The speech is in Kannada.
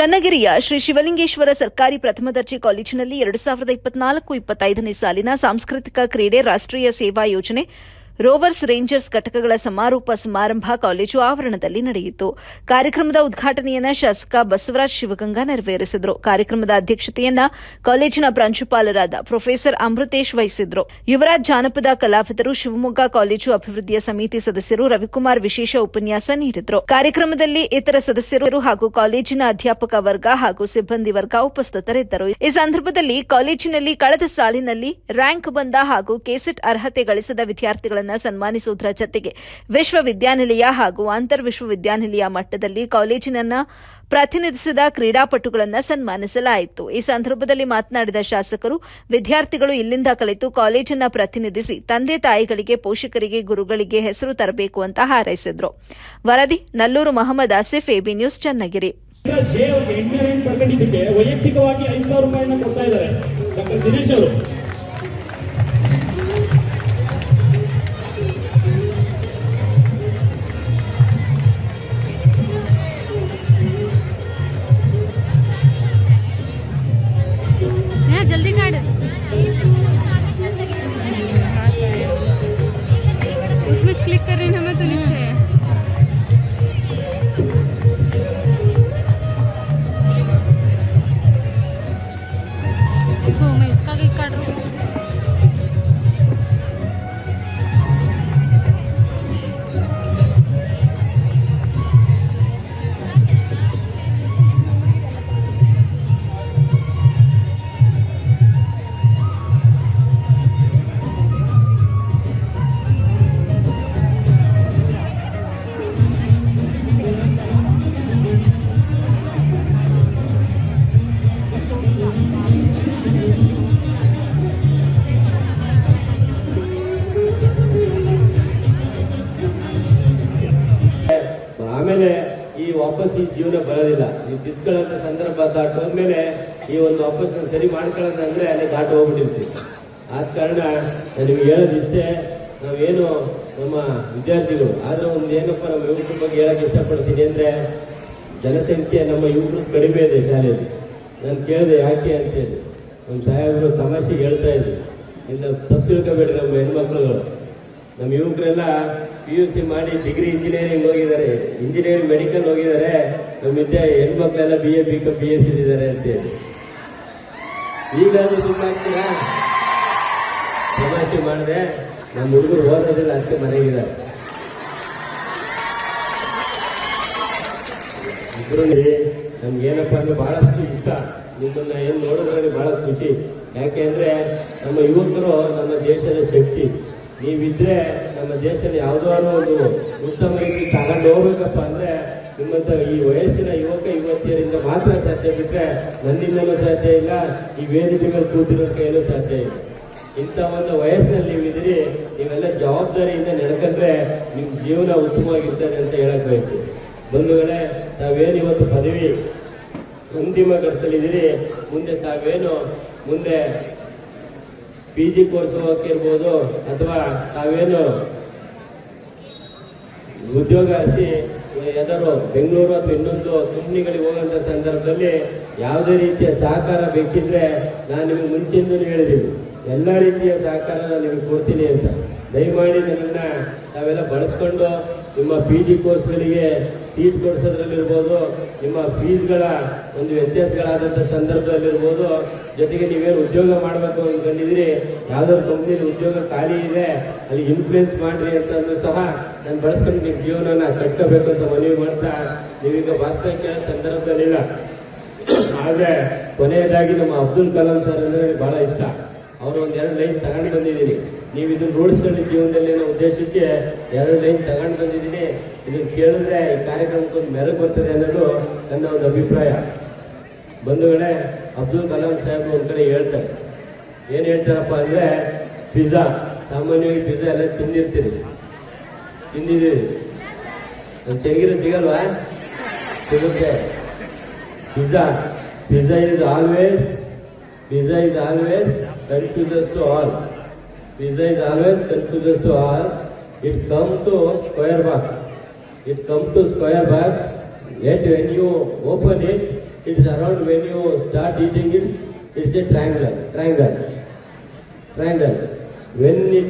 ಚನ್ನಗಿರಿಯ ಶ್ರೀ ಶಿವಲಿಂಗೇಶ್ವರ ಸರ್ಕಾರಿ ಪ್ರಥಮ ದರ್ಜೆ ಕಾಲೇಜಿನಲ್ಲಿ ಎರಡು ಸಾವಿರದ ಇಪ್ಪತ್ನಾಲ್ಕು ಇಪ್ಪತ್ತೈದನೇ ಸಾಲಿನ ಸಾಂಸ್ಕೃತಿಕ ಕ್ರೀಡೆ ರಾಷ್ಟ್ರೀಯ ಸೇವಾ ಯೋಜನೆ ರೋವರ್ಸ್ ರೇಂಜರ್ಸ್ ಘಟಕಗಳ ಸಮಾರೋಪ ಸಮಾರಂಭ ಕಾಲೇಜು ಆವರಣದಲ್ಲಿ ನಡೆಯಿತು. ಕಾರ್ಯಕ್ರಮದ ಉದ್ಘಾಟನೆಯನ್ನ ಶಾಸಕ ಬಸವರಾಜ್ ಶಿವಗಂಗಾ ನೆರವೇರಿಸಿದರು. ಕಾರ್ಯಕ್ರಮದ ಅಧ್ಯಕ್ಷತೆಯನ್ನ ಕಾಲೇಜಿನ ಪ್ರಾಂಶುಪಾಲರಾದ ಪ್ರೊಫೆಸರ್ ಅಮೃತೇಶ್ ವಹಿಸಿದ್ರು. ಯುವರಾಜ್ ಜಾನಪದ ಕಲಾವಿದರು ಶಿವಮೊಗ್ಗ ಕಾಲೇಜು ಅಭಿವೃದ್ಧಿಯ ಸಮಿತಿ ಸದಸ್ಯರು ರವಿಕುಮಾರ್ ವಿಶೇಷ ಉಪನ್ಯಾಸ ನೀಡಿದ್ರು. ಕಾರ್ಯಕ್ರಮದಲ್ಲಿ ಇತರ ಸದಸ್ಯರು ಹಾಗೂ ಕಾಲೇಜಿನ ಅಧ್ಯಾಪಕ ವರ್ಗ ಹಾಗೂ ಸಿಬ್ಬಂದಿ ವರ್ಗ ಉಪಸ್ಥಿತರಿದ್ದರು. ಈ ಸಂದರ್ಭದಲ್ಲಿ ಕಾಲೇಜಿನಲ್ಲಿ ಕಳೆದ ಸಾಲಿನಲ್ಲಿ ರ್ಯಾಂಕ್ ಬಂದ ಹಾಗೂ ಕೆಸೆಟ್ ಅರ್ಹತೆ ಗಳಿಸಿದ ವಿದ್ಯಾರ್ಥಿಗಳನ್ನು ಸನ್ಮಾನಿಸುವುದರ ಜತೆಗೆ ವಿಶ್ವವಿದ್ಯಾನಿಲಯ ಹಾಗೂ ಅಂತರ್ ವಿಶ್ವವಿದ್ಯಾನಿಲಯ ಮಟ್ಟದಲ್ಲಿ ಕಾಲೇಜಿನನ್ನು ಪ್ರತಿನಿಧಿಸಿದ ಕ್ರೀಡಾಪಟುಗಳನ್ನು ಸನ್ಮಾನಿಸಲಾಯಿತು. ಈ ಸಂದರ್ಭದಲ್ಲಿ ಮಾತನಾಡಿದ ಶಾಸಕರು, ವಿದ್ಯಾರ್ಥಿಗಳು ಇಲ್ಲಿಂದ ಕಲಿತು ಕಾಲೇಜನ್ನು ಪ್ರತಿನಿಧಿಸಿ ತಂದೆ ತಾಯಿಗಳಿಗೆ ಪೋಷಕರಿಗೆ ಗುರುಗಳಿಗೆ ಹೆಸರು ತರಬೇಕು ಅಂತ ಹಾರೈಸಿದ್ರು. ವರದಿ, ನಲ್ಲೂರು ಮೊಹಮ್ಮದ್ ಆಸಿಫ್ ಎಬಿ ನ್ಯೂಸ್, ಚನ್ನಗಿರಿ. आगे कर रही हूँ। ವಾಪಸ್ ಈ ಜೀವನ ಬರೋದಿಲ್ಲ. ನೀವು ತಿದ್ಕೊಳ್ಳೋ ಸಂದರ್ಭ ದಾಟೋದ್ಮೇಲೆ ಈ ಒಂದು ವಾಪಸ್ ಸರಿ ಮಾಡ್ಕೊಳ್ಳೋಣ ಅಂದ್ರೆ ಅಲ್ಲಿ ದಾಟು ಹೋಗ್ಬಿಟ್ಟಿರ್ತೀವಿ. ಆದ ಕಾರಣ ನಿಮ್ಗೆ ಹೇಳೋದು ಇಷ್ಟೇ, ನಾವೇನು ನಮ್ಮ ವಿದ್ಯಾರ್ಥಿಗಳು, ಆದ್ರೆ ಒಂದು ಏನಪ್ಪ ನಮ್ಮ ಯುವಕರ ಬಗ್ಗೆ ಹೇಳಕ್ ಇಷ್ಟಪಡ್ತೀನಿ ಅಂದ್ರೆ, ಜನಸಂಖ್ಯೆ ನಮ್ಮ ಯುವಕರು ಕಡಿಮೆ ಇದೆ ಶಾಲೆಯಲ್ಲಿ. ನಾನು ಕೇಳಿದೆ ಯಾಕೆ ಅಂತೇಳಿ ನಮ್ಮ ಸಾಹೇಬರು ತಮಾಷೆಗೆ ಹೇಳ್ತಾ ಇದ್ರು. ಇಲ್ಲ ತಪ್ಪು ನಮ್ಮ ಹೆಣ್ಮಕ್ಳುಗಳು. ನಮ್ಮ ಯುವಕರೆಲ್ಲ ಪಿ ಯು ಸಿ ಮಾಡಿ ಡಿಗ್ರಿ ಇಂಜಿನಿಯರಿಂಗ್ ಹೋಗಿದ್ದಾರೆ. ಇಂಜಿನಿಯರಿಂಗ್ ಮೆಡಿಕಲ್ ಹೋಗಿದ್ದಾರೆ. ನಮ್ಮ ವಿದ್ಯೆ ಹೆಣ್ಮಕ್ಳೆಲ್ಲ B A B com B S ಇದ್ದಾರೆ ಅಂತೇಳಿ. ಈಗಾದ್ರೂ ಸುಮ್ಮನಾಗ್ತೀರಾ ತಮಾಷೆ ಮಾಡಿದೆ. ನಮ್ಮ ಹುಡುಗರು ಓದೋದಿಲ್ಲ ಅಷ್ಟೇ ಮನೆಗಿದ್ದಾರೆ. ಇದರಲ್ಲಿ ನಮ್ಗೆ ಏನಪ್ಪ ಅಂದ್ರೆ ಬಹಳಷ್ಟು ಇಷ್ಟ. ನಿಮ್ಮನ್ನ ಏನು ನೋಡಿದ್ರೆ ಬಹಳ ಖುಷಿ. ಯಾಕೆ ಅಂದ್ರೆ ನಮ್ಮ ಯುವಕರು ನಮ್ಮ ದೇಶದ ಶಕ್ತಿ. ನೀವಿದ್ರೆ ನಮ್ಮ ದೇಶದ ಯಾವ್ದಾದ್ರು ಒಂದು ಉತ್ತಮ ರೀತಿ ತಗೊಂಡು ಹೋಗ್ಬೇಕಪ್ಪ ಅಂದ್ರೆ ನಿಮ್ಮಂತ ಈ ವಯಸ್ಸಿನ ಯುವಕ, ಯುವತಿಯರಿಂದ ಮಾತ್ರ ಸಾಧ್ಯ ಬಿಟ್ರೆ ನನ್ನಿಂದಲೂ ಸಾಧ್ಯ ಇಲ್ಲ, ಈ ವೇದಿಕೆಗಳು ಕೂತಿರೋ ಕೈಯಲ್ಲೂ ಸಾಧ್ಯ ಇಲ್ಲ. ಇಂಥ ಒಂದು ವಯಸ್ಸಿನಲ್ಲಿ ನೀವಿದ್ದೀರಿ, ನೀವೆಲ್ಲ ಜವಾಬ್ದಾರಿಯಿಂದ ನಡ್ಕೊಂಡ್ರೆ ನಿಮ್ ಜೀವನ ಉತ್ತಮವಾಗಿರ್ತದೆ ಅಂತ ಹೇಳಕ್ ಬಯಸ್ತೀವಿ ಬಂಧುಗಳೇ, ತಾವೇನು ಇವತ್ತು ಪದವಿ ಅಂತಿಮ ಕರ್ತಲಿದ್ದೀರಿ ಮುಂದೆ ತಾವೇನು ಮುಂದೆ ಪಿ ಜಿ ಕೋರ್ಸ್ ಹೋಗಿರ್ಬೋದು ಅಥವಾ ತಾವೇನು ಉದ್ಯೋಗ ಹಸಿ ಎದರು ಬೆಂಗಳೂರು ಅಥವಾ ಇನ್ನೊಂದು ಕಂಪ್ನಿಗಳಿಗೆ ಹೋಗುವಂತ ಸಂದರ್ಭದಲ್ಲಿ ಯಾವುದೇ ರೀತಿಯ ಸಹಕಾರ ಬೇಕಿದ್ರೆ ನಾನು ನಿಮಗೆ ಮುಂಚೆಯಿಂದಲೂ ಹೇಳಿದ್ದೀನಿ. ಎಲ್ಲ ರೀತಿಯ ಸಹಕಾರ ನಾನು ನಿಮಗೆ ಕೊಡ್ತೀನಿ ಅಂತ. ದಯಮಾಡಿ ನನ್ನ ತಾವೆಲ್ಲ ಬಳಸ್ಕೊಂಡು ನಿಮ್ಮ ಪಿ ಜಿ ಕೋರ್ಸ್ಗಳಿಗೆ ಸೀಟ್ ಕೊಡಿಸೋದ್ರಲ್ಲಿರ್ಬೋದು ನಿಮ್ಮ ಫೀಸ್ಗಳ ಒಂದು ವ್ಯತ್ಯಾಸಗಳಾದಂಥ ಸಂದರ್ಭದಲ್ಲಿರ್ಬೋದು. ಜೊತೆಗೆ ನೀವೇನು ಉದ್ಯೋಗ ಮಾಡಬೇಕು ಅಂದ್ಕೊಂಡಿದ್ರಿ ಯಾವ್ದಾದ್ರು ಕಂಪ್ನಿಲಿ ಉದ್ಯೋಗ ಖಾಲಿ ಇದೆ, ಅಲ್ಲಿ ಇನ್ಫ್ಲೂಯೆನ್ಸ್ ಮಾಡ್ರಿ ಅಂತಂದು ಸಹ ನಾನು ಬಳಸ್ಕೊಂಡು ನಿಮ್ಮ ಜೀವನನ ಕಟ್ಕೋಬೇಕು ಅಂತ ಮನವಿ ಮಾಡ್ತಾ ನೀವೀಗ ಭಾಷಣ ಕೇಳೋ ಸಂದರ್ಭದಲ್ಲಿಲ್ಲ. ಆದ್ರೆ ಕೊನೆಯದಾಗಿ ನಮ್ಮ ಅಬ್ದುಲ್ ಕಲಾಂ ಸರ್ ಅಂದ್ರೆ ಬಹಳ ಇಷ್ಟ. ಅವರು ಒಂದ್ ಎರಡು ಲೈನ್ ತಗೊಂಡು ಬಂದಿದ್ದೀನಿ. ನೀವು ಇದನ್ನ ರೂಢಿಸ್ಕೊಂಡು ಜೀವನದಲ್ಲಿ ಅನ್ನೋ ಉದ್ದೇಶಕ್ಕೆ ಎರಡು ಲೈನ್ ತಗೊಂಡು ಬಂದಿದ್ದೀನಿ. ಇದನ್ನ ಕೇಳಿದ್ರೆ ಈ ಕಾರ್ಯಕ್ರಮಕ್ಕೆ ಒಂದು ಮೆರಗು ಬರ್ತದೆ ಅನ್ನೋದು ನನ್ನ ಒಂದು ಅಭಿಪ್ರಾಯ. ಬಂಧುಗಳೇ, ಅಬ್ದುಲ್ ಕಲಾಂ ಸಾಹೇಬ್ ಒಂದ್ ಕಡೆ ಹೇಳ್ತಾರೆ. ಏನ್ ಹೇಳ್ತಾರಪ್ಪ ಅಂದ್ರೆ, ಪಿಜ್ಜಾ, ಸಾಮಾನ್ಯವಾಗಿ ಪಿಜ್ಜಾ ಎಲ್ಲ ತಿಂದಿರ್ತೀರಿ ತಿಂದಿದ್ದೀರಿ ನನ್ ತೆಂಗಿರ ಸಿಗಲ್ವಾ? ಸಿಗುತ್ತೆ pizza pizza is always Pizza is always confuses to all. Pizza is always confuses to all. It comes to square box. It comes to square box. Yet when you open it, it's around when you start eating it, it's a triangle. Triangle. Triangle. When it